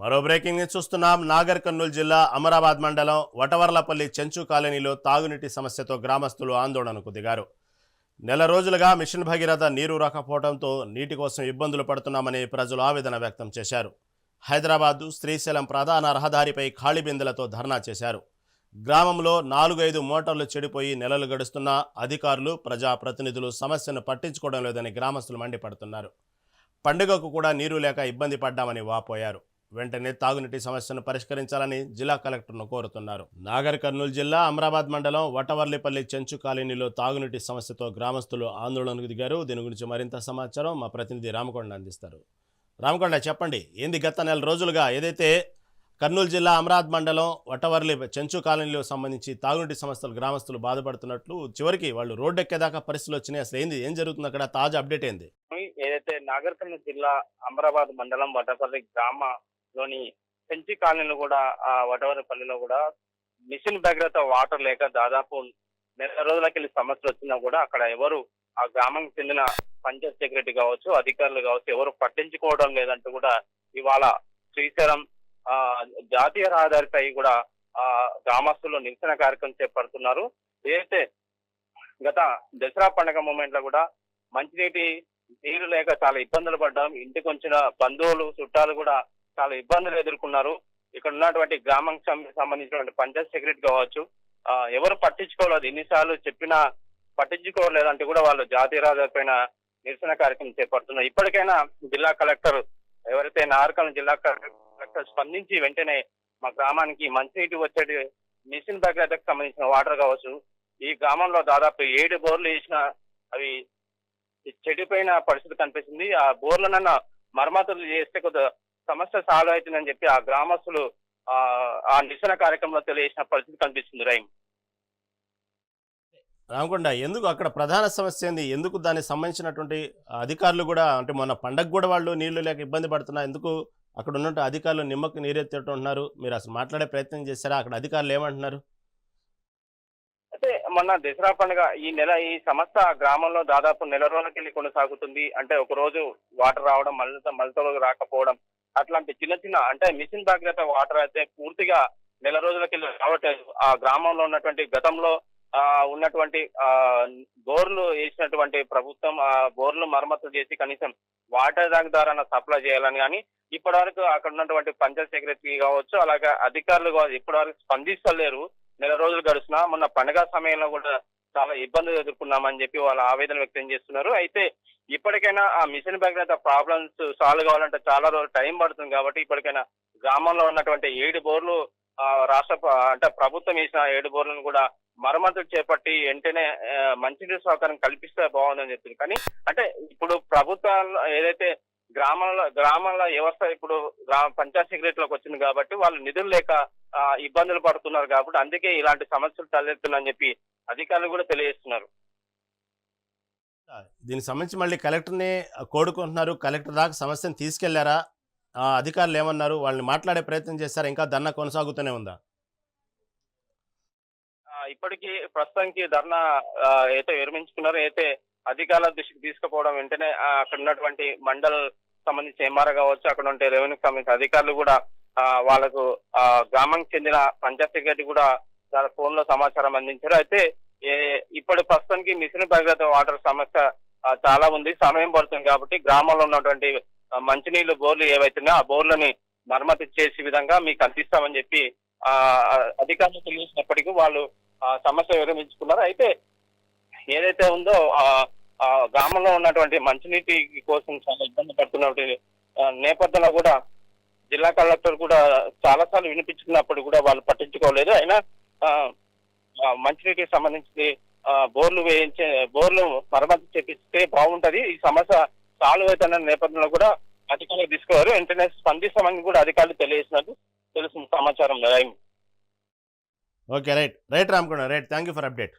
మరో breaking news చూస్తున్నాం. నాగర్ కర్నూలు జిల్లా అమరాబాద్ మండలం వటవర్లపల్లి చెంచు కాలనీలో తాగునీటి సమస్యతో గ్రామస్తులు ఆందోళనకు దిగారు. నెల రోజులుగా మిషన్ భగీరథ నీరు రాకపోవడంతో నీటి కోసం ఇబ్బందులు పడుతున్నామని ప్రజలు ఆవేదన వ్యక్తం చేశారు. హైదరాబాదు శ్రీశైలం ప్రధాన రహదారిపై ఖాళీ బిందెలతో ధర్నా చేశారు. గ్రామంలో నాలుగైదు మోటార్లు చెడిపోయి నెలలు గడుస్తున్నా అధికారులు ప్రజాప్రతినిధులు సమస్యను పట్టించుకోవడం లేదని గ్రామస్తులు మండిపడుతున్నారు. పండుగకు కూడా నీరు లేక ఇబ్బంది పడ్డామని వాపోయారు. వెంటనే తాగునీటి సమస్యను పరిష్కరించాలని జిల్లా కలెక్టర్ను కోరుతున్నారు. నాగర్ కర్నూలు జిల్లా అమరాబాద్ మండలం వటవర్లిపల్లి చెంచు కాలనీలో తాగునీటి సమస్యతో గ్రామస్తులు ఆందోళనకు దిగారు. దీని గురించి మరింత సమాచారం మా ప్రతినిధి రామకొండ అందిస్తారు. రామకొండ చెప్పండి ఏంది గత నెల రోజులుగా ఏదైతే కర్నూలు జిల్లా అమరాబాద్ మండలం వటవర్లి చెంచు కాలనీలో సంబంధించి తాగునీటి సమస్యలు గ్రామస్తులు బాధపడుతున్నట్లు చివరికి వాళ్ళు రోడ్డు ఎక్కేదాకా పరిస్థితులు వచ్చినాయి. అసలు ఏంది ఏం జరుగుతుంది అక్కడ? తాజా అప్డేట్ ఏంది? ఏదైతే నాగర్ కర్నూలు జిల్లా అమరాబాద్ మండలం వటపల్లి గ్రామ లోని పెంచి కాలనీలో కూడా ఆ వటవరపల్లిలో కూడా మిషన్ భగీరథ వాటర్ లేక దాదాపు నెల రోజులకెళ్ళి సమస్యలు వచ్చినా కూడా అక్కడ ఎవరు ఆ గ్రామానికి చెందిన పంచాయత్ సెక్రటరీ కావచ్చు అధికారులు కావచ్చు ఎవరు పట్టించుకోవడం లేదంటూ కూడా ఇవాళ శ్రీశైలం ఆ జాతీయ రహదారిపై కూడా ఆ గ్రామస్తులు నిరసన కార్యక్రమం చేపడుతున్నారు. ఏదైతే గత దసరా పండుగ మూమెంట్లో కూడా మంచినీటి నీరు లేక చాలా ఇబ్బందులు పడ్డాం. ఇంటికి వచ్చిన బంధువులు చుట్టాలు కూడా చాలా ఇబ్బందులు ఎదుర్కొన్నారు. ఇక్కడ ఉన్నటువంటి గ్రామం సంబంధించినటువంటి పంచాయత్ సెక్రటరీ కావచ్చు ఎవరు పట్టించుకోలేదు. ఎన్నిసార్లు చెప్పినా పట్టించుకోలేదంటే కూడా వాళ్ళు జాతీయ రహదారి పైన నిరసన కార్యక్రమం చేపడుతున్నారు. ఇప్పటికైనా జిల్లా కలెక్టర్ ఎవరైతే నార్కల్ జిల్లా కలెక్టర్ స్పందించి వెంటనే మా గ్రామానికి మంచినీటి వచ్చేటి మిషన్ భగీరథకు సంబంధించిన వాటర్ కావచ్చు ఈ గ్రామంలో దాదాపు ఏడు బోర్లు వేసిన అవి చెడిపోయిన పరిస్థితి కనిపిస్తుంది. ఆ బోర్లనన్నా మరమ్మతులు చేస్తే కొద్దిగా సమస్య సాల్వ్ అవుతుందని చెప్పి ఆ గ్రామస్తులు ఆ నిరసన కార్యక్రమంలో తెలియజేసిన పరిస్థితి కనిపిస్తుంది. రైమ్. రామకొండ ఎందుకు అక్కడ ప్రధాన సమస్య ఏంది? ఎందుకు దానికి సంబంధించినటువంటి అధికారులు కూడా అంటే మొన్న పండగ కూడా వాళ్ళు నీళ్ళు లేక ఇబ్బంది పడుతున్నారు. ఎందుకు అక్కడ ఉన్నట్టు అధికారులు నిమ్మకు నీరెత్తేట్టు ఉన్నారు? మీరు అసలు మాట్లాడే ప్రయత్నం చేశారా? అక్కడ అధికారులు ఏమంటున్నారు? అయితే మొన్న దసరా పండుగ ఈ నెల ఈ సమస్య గ్రామంలో దాదాపు నెల రోజులకెళ్ళి కొనసాగుతుంది. అంటే ఒక రోజు వాటర్ రావడం మళ్ళీ మళ్ళీ రోజు రాకపోవడం అట్లాంటి చిన్న చిన్న అంటే మిషన్ భగీరథ వాటర్ అయితే పూర్తిగా నెల రోజులకెళ్ళి రావట్లేదు. ఆ గ్రామంలో ఉన్నటువంటి గతంలో ఆ ఉన్నటువంటి ఆ బోర్లు వేసినటువంటి ప్రభుత్వం ఆ బోర్లు మరమ్మతులు చేసి కనీసం వాటర్ ట్యాంక్ ద్వారా సప్లై చేయాలని కానీ ఇప్పటి వరకు అక్కడ ఉన్నటువంటి పంచాయత్ సెక్రటరీ కావచ్చు అలాగే అధికారులు కావచ్చు ఇప్పటి వరకు స్పందిస్తలేరు. నెల రోజులు గడుస్తున్నా మొన్న పండగ సమయంలో కూడా చాలా ఇబ్బందులు ఎదుర్కొన్నామని చెప్పి వాళ్ళ ఆవేదన వ్యక్తం చేస్తున్నారు. అయితే ఇప్పటికైనా ఆ మిషన్ భగీరథ ప్రాబ్లమ్స్ సాల్వ్ కావాలంటే చాలా రోజులు టైం పడుతుంది కాబట్టి ఇప్పటికైనా గ్రామంలో ఉన్నటువంటి ఏడు బోర్లు ఆ, రాష్ట్ర అంటే ప్రభుత్వం వేసిన ఏడు బోర్లను కూడా మరమ్మతులు చేపట్టి వెంటనే మంచినీటి సౌకర్యం కల్పిస్తే బాగుందని చెప్తుంది కానీ అంటే ఇప్పుడు ప్రభుత్వాలు ఏదైతే గ్రామాల గ్రామాల వ్యవస్థ ఇప్పుడు గ్రామ పంచాయత్ సెక్రటరీలోకి వచ్చింది కాబట్టి వాళ్ళు నిధులు లేక ఇబ్బందులు పడుతున్నారు కాబట్టి అందుకే ఇలాంటి సమస్యలు తలెత్తున్నాయని చెప్పి అధికారులు కూడా తెలియజేస్తున్నారు. దీనికి సంబంధించి మళ్ళీ కలెక్టర్ని కోడుకుంటున్నారు కలెక్టర్ దాకా సమస్యను తీసుకెళ్ళారా? అధికారులు ఏమన్నారు? వాళ్ళని మాట్లాడే ప్రయత్నం చేశారా? ఇంకా ధర్నా కొనసాగుతూనే ఉందా? ఇప్పటికీ ప్రస్తుతానికి ధర్నా అయితే విరమించుకున్నారో. అయితే అధికారుల దృష్టికి తీసుకుపోవడం వెంటనే అక్కడ ఉన్నటువంటి మండల్ సంబంధించి ఎంఆర్ కావచ్చు అక్కడ ఉంటే రెవెన్యూకి సంబంధించిన అధికారులు కూడా ఆ, వాళ్ళకు ఆ, గ్రామానికి చెందిన పంచాయత్ సెక్రటరీ కూడా వాళ్ళ ఫోన్లో సమాచారం అందించారు. అయితే ఏ- ఇప్పుడు ప్రస్తుతానికి మిషన్ భగీరథ వాటర్ సమస్య చాలా ఉంది. సమయం పడుతుంది కాబట్టి గ్రామంలో ఉన్నటువంటి మంచినీళ్ళు బోర్లు ఏవైతున్నాయో ఆ బోర్లని మరమ్మతు చేసే విధంగా మీకు అందిస్తామని చెప్పి ఆ అధికారులు తెలియజేసినప్పటికీ వాళ్ళు ఆ సమస్య విరమించుకున్నారు. అయితే ఏదైతే ఉందో ఆ గ్రామంలో ఉన్నటువంటి మంచినీటి కోసం చాలా ఇబ్బంది పడుతున్నటువంటి నేపథ్యంలో కూడా జిల్లా కలెక్టర్ కూడా చాలా సార్లు వినిపించుకున్నప్పుడు కూడా వాళ్ళు పట్టించుకోలేదు. అయినా మంచినీటికి సంబంధించి బోర్లు వేయించే బోర్లు మరమ్మతు చేపిస్తే బాగుంటది. ఈ సమస్య సాల్వ్ అవుతున్న నేపథ్యంలో కూడా అధికారులు తీసుకోవారు వెంటనే స్పందిస్తామని కూడా అధికారులు తెలియజేసినట్టు తెలుసు సమాచారం okay right. Right Ram right. Thank you for update.